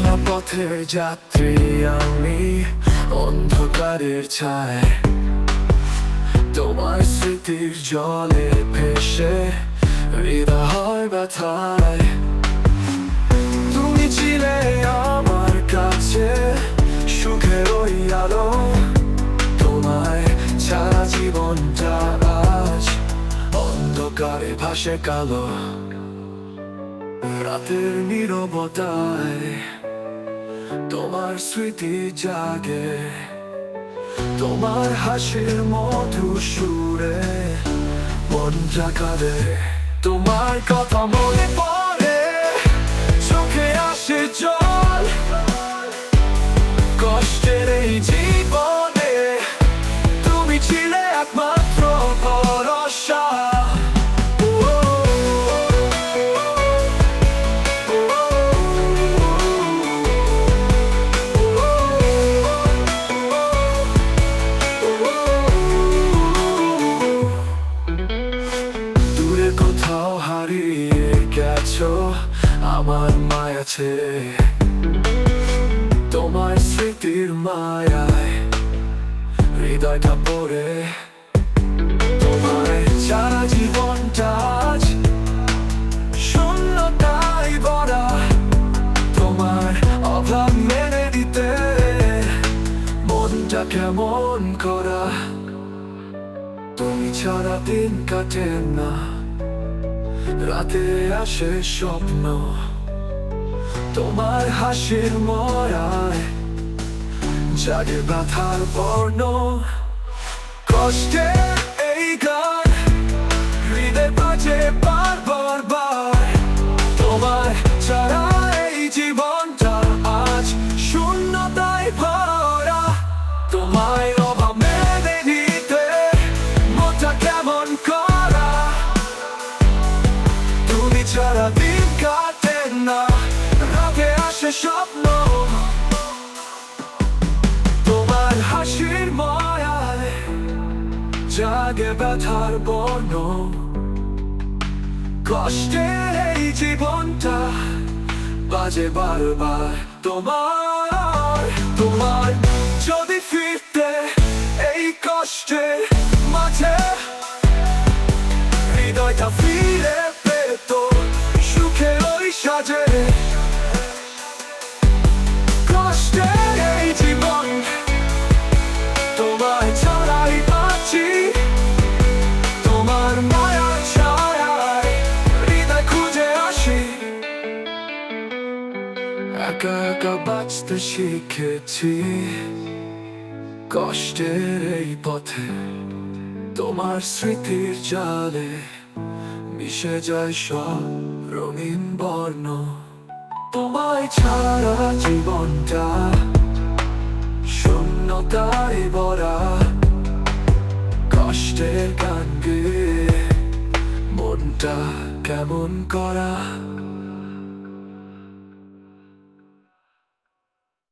একলা পথের যাত্রী আমি, অন্ধকারের ছায়। তোমার স্মৃতির জলে ভেসে হৃদয় ব্যথায়। তুমি ছিলে আমার কাছে সুখের ওই আলো। তোমায় ছাড়া জীবনটা আজ অন্ধকারে ভাসে কালো। রাতের নীরবতায় তোমার স্মৃতি জাগে, তোমার হাসির মধু সুরে মন জাগারে তোমার কথা মনে পড়ে, চোখে আসে জল, কষ্টের এই জীবনে কোথাও হারিয়ে গেছো, আমার মায়াছে তোমার স্মৃতির মায়ায় হৃদয়টা পড়ে। তোমার সারা জীবনটা আজ শূন্যতাই ভরা। তোমার অভাব মেনে দিতে মনটা কেমন করা। তুমি ছাড়া দিন কাটে না। রাতে আসে স্বপ্ন। তোমার হাসির মরায়, জাগে ব্যথার বর্ণ। কষ্টের এই গান হৃদয় বাজে বারবার বার তোমার ছাড়া এই জীবনটা স্বপ্ন। তোমার হাসির মায়ায় জাগে ব্যথার বর্ণ। কষ্টের এই জীবনটা বাজে বারবার তোমার। তোমার যদি ফিরতে এই কষ্টের মাঝে হৃদয়টা ফিরে পেত, সুখে ওই সাজে একা বাঁচতে শিখেছি। কষ্টের এই পথে তোমার স্মৃতির জালে মিশে যায় সব রঙিন বর্ণ। তোমায় ছাড়া জীবনটা শূন্যতায় ভরা। কষ্টের গান মনটা কেমন করা?